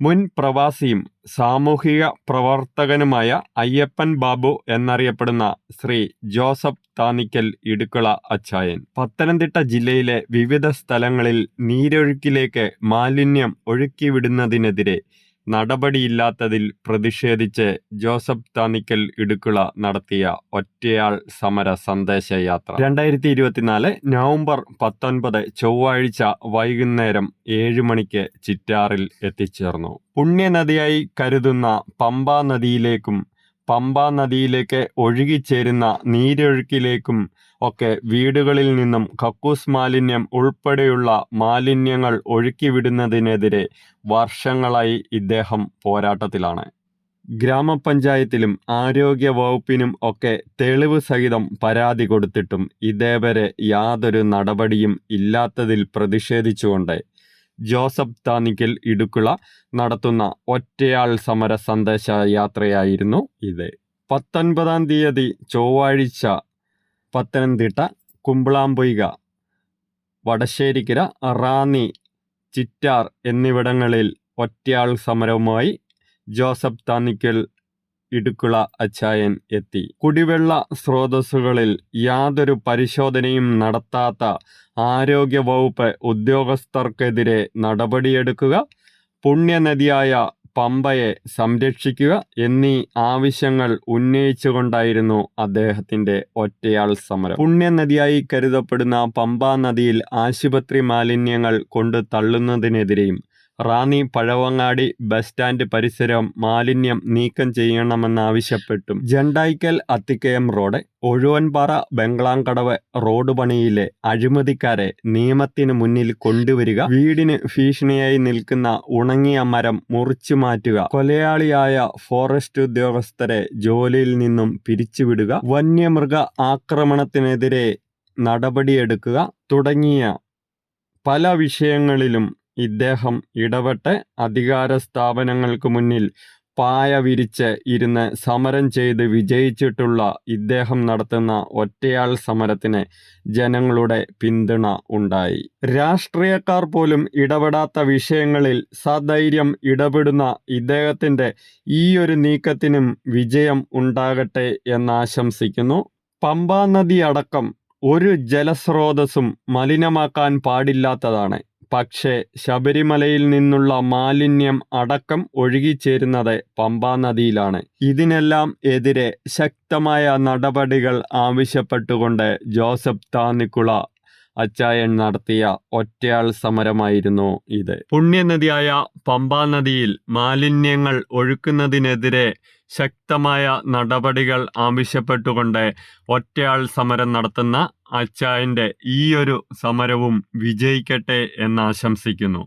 മുൻ പ്രവാസിയും സാമൂഹിക പ്രവർത്തകനുമായ അയ്യപ്പൻ ബാബു എന്നറിയപ്പെടുന്ന ശ്രീ ജോസഫ് താനിക്കൽ ഇടുക്കള അച്ചായൻ. പത്തനംതിട്ട ജില്ലയിലെ വിവിധ സ്ഥലങ്ങളിൽ നീരൊഴുക്കിലേക്ക് മാലിന്യം ഒഴുക്കിവിടുന്നതിനെതിരെ നടപടിയില്ലാത്തതിൽ പ്രതിഷേധിച്ച് ജോസഫ് താനിക്കൽ ഇടുക്കുള നടത്തിയ ഒറ്റയാൾ സമര സന്ദേശയാത്ര. രണ്ടായിരത്തി ഇരുപത്തിനാല് നവംബർ പത്തൊൻപത് ചൊവ്വാഴ്ച വൈകുന്നേരം ഏഴ് മണിക്ക് ചിറ്റാറിൽ എത്തിച്ചേർന്നു. പുണ്യനദിയായി കരുതുന്ന പമ്പാ നദിയിലേക്കും പമ്പാ നദിയിലേക്ക് ഒഴുകിച്ചേരുന്ന നീരൊഴുക്കിലേക്കും ഒക്കെ വീടുകളിൽ നിന്നും കക്കൂസ് മാലിന്യം ഉൾപ്പെടെയുള്ള മാലിന്യങ്ങൾ ഒഴുക്കിവിടുന്നതിനെതിരെ വർഷങ്ങളായി ഇദ്ദേഹം പോരാട്ടത്തിലാണ്. ഗ്രാമപഞ്ചായത്തിലും ആരോഗ്യ വകുപ്പിനും ഒക്കെ തെളിവ് സഹിതം പരാതി കൊടുത്തിട്ടും ഇതേവരെ യാതൊരു നടപടിയും ഇല്ലാത്തതിൽ പ്രതിഷേധിച്ചുകൊണ്ട് ജോസഫ് താനിക്കൽ ഇടുക്കുള നടത്തുന്ന ഒറ്റയാൾ സമര സന്ദേശ യാത്രയായിരുന്നു ഇത്. പത്തൊൻപതാം തീയതി ചൊവ്വാഴ്ച പത്തനംതിട്ട കുമ്പളാംപൊയ്ക വടശ്ശേരിക്കര റാന്നി ചിറ്റാർ എന്നിവിടങ്ങളിൽ ഒറ്റയാൾ സമരവുമായി ജോസഫ് താന്നിക്കൽ ഇടുക്കുള അച്ചായൻ എത്തി. കുടിവെള്ള സ്രോതസ്സുകളിൽ യാതൊരു പരിശോധനയും നടത്താത്ത ആരോഗ്യ വകുപ്പ് ഉദ്യോഗസ്ഥർക്കെതിരെ നടപടിയെടുക്കുക പുണ്യനദിയായ പമ്പയെ സംരക്ഷിക്കുക എന്നീ ആവശ്യങ്ങൾ ഉന്നയിച്ചുകൊണ്ടായിരുന്നു അദ്ദേഹത്തിന്റെ ഒറ്റയാൾ സമരം. പുണ്യനദിയായി കരുതപ്പെടുന്ന പമ്പാ നദിയിൽ ആശുപത്രി മാലിന്യങ്ങൾ കൊണ്ട് തള്ളുന്നതിനെതിരെയും റാന്നി പഴവങ്ങാടി ബസ് സ്റ്റാൻഡ് പരിസരം മാലിന്യം നീക്കം ചെയ്യണമെന്നാവശ്യപ്പെട്ടും. ജണ്ടായിക്കൽ അത്തിക്കയം റോഡ് ഒഴുവൻപാറ ബംഗ്ലാങ്കടവ് റോഡ് പണിയിലെ അഴിമതിക്കാരെ നിയമത്തിന് മുന്നിൽ കൊണ്ടുവരിക വീടിന് ഭീഷണിയായി നിൽക്കുന്ന ഉണങ്ങിയ മരം മുറിച്ചു മാറ്റുക കൊലയാളിയായ ഫോറസ്റ്റ് ഉദ്യോഗസ്ഥരെ ജോലിയിൽ നിന്നും പിരിച്ചുവിടുക വന്യമൃഗ ആക്രമണത്തിനെതിരെ നടപടിയെടുക്കുക തുടങ്ങിയ പല വിഷയങ്ങളിലും ഇദ്ദേഹം ഇടപെട്ട് അധികാര സ്ഥാപനങ്ങൾക്ക് മുന്നിൽ പായ വിരിച്ച് ഇരുന്ന് സമരം ചെയ്ത് വിജയിച്ചിട്ടുള്ള ഇദ്ദേഹം നടത്തുന്ന ഒറ്റയാൾ സമരത്തിന് ജനങ്ങളുടെ പിന്തുണ ഉണ്ടായി. രാഷ്ട്രീയക്കാർ പോലും ഇടപെടാത്ത വിഷയങ്ങളിൽ സധൈര്യം ഇടപെടുന്ന ഇദ്ദേഹത്തിന്റെ ഈ ഒരു നീക്കത്തിനും വിജയം ഉണ്ടാകട്ടെ എന്നാശംസിക്കുന്നു പമ്പാ നദി അടക്കം ഒരു ജലസ്രോതസ്സും മലിനമാക്കാൻ പാടില്ലാത്തതാണ്. പക്ഷേ ശബരിമലയിൽ നിന്നുള്ള മാലിന്യം അടക്കം ഒഴുകിച്ചേരുന്നത് പമ്പാ നദിയിലാണ്. ഇതിനെല്ലാം എതിരെ ശക്തമായ നടപടികൾ ആവശ്യപ്പെട്ടുകൊണ്ട് ജോസഫ് താന്നിക്കുള അച്ചായൻ നടത്തിയ ഒറ്റയാൾ സമരമായിരുന്നു ഇത്. പുണ്യനദിയായ പമ്പാ നദിയിൽ മാലിന്യങ്ങൾ ഒഴുക്കുന്നതിനെതിരെ ശക്തമായ നടപടികൾ ആവശ്യപ്പെട്ടുകൊണ്ട് ഒറ്റയാൾ സമരം നടത്തുന്ന അച്ചായന്റെ ഈയൊരു സമരവും വിജയിക്കട്ടെ എന്നാശംസിക്കുന്നു